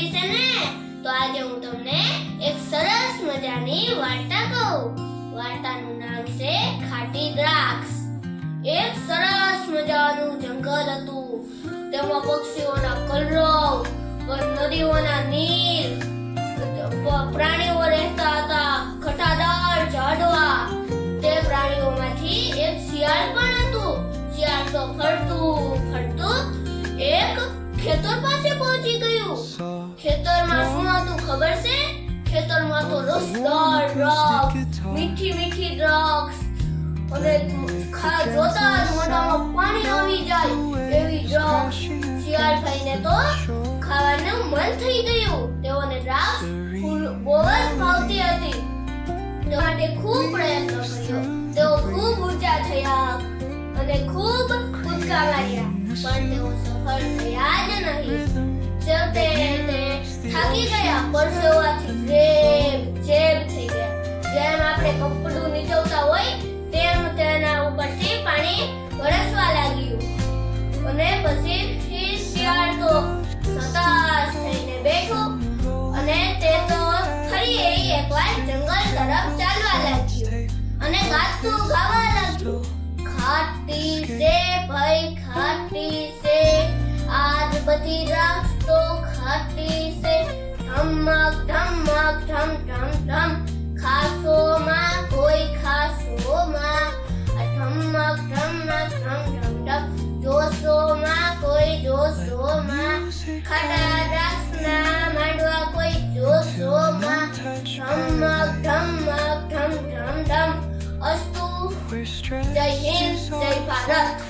મેળવી છે ને? તો આજે હું તમને એક સરસ મજાની વાર્તા કહું. વાર્તાનું નામ છે ખાટી દ્રાક્ષ. એક સરસ મજાનું જંગલ હતું. તેમાં પક્ષીઓના કલરવ નદીઓના નીર. પ્રાણીઓ રહેતા હતા ખટાદાર ઝાડવા. તે પ્રાણીઓમાંથી એક શિયાળ પણ હતું. શિયાળ તો ફરતું. ખેતર પાસે પહોંચી ગયું. ખેતરમાં શું હતું ખબર છે? ખેતરમાં તો રસદાર દ્રાક્ષ મીઠી મીઠી દ્રાક્ષ. અને ખા જોતા જ મોઢામાં પાણી આવી જાય એવી દ્રાક્ષ શિયાળભાઈને તો ખાવાનું મન થઈ ગયું. તેઓને ફૂલ- બહુ જ ભાવતી હતી. તે માટે ખૂબ પ્રયત્ન કર્યો. તેઓ ખૂબ ઊંચા થયા અને ખૂબ કૂદકા માર્યા પણ તેઓ નીચવતા હોય, તેમ તેના ઉપરથી પાણી વરસવા લાગ્યું. અને પછી શિયાળ તો બેઠો. અને તે તો ફરી એકવાર જંગલ તરફ ચાલવા લાગ્યું. અને ગાતું ગાવા લાગ્યું. ખાતી તે સે નથી રાખતો ખાતી છે. ધમક ધમક, ધમ ધમ ધમ. ખાસો માં, કોઈ ખાસો માં. ધમક ધમક, ધમ ધમ ધમ. જોશો માં, કોઈ જોશો માં. ખડા રાસના માંડવા કોઈ જોશો માં. ધમક ધમક, ધમ ધમ ધમ. અસ્તુ. જય હિન્દ, જય ભારત.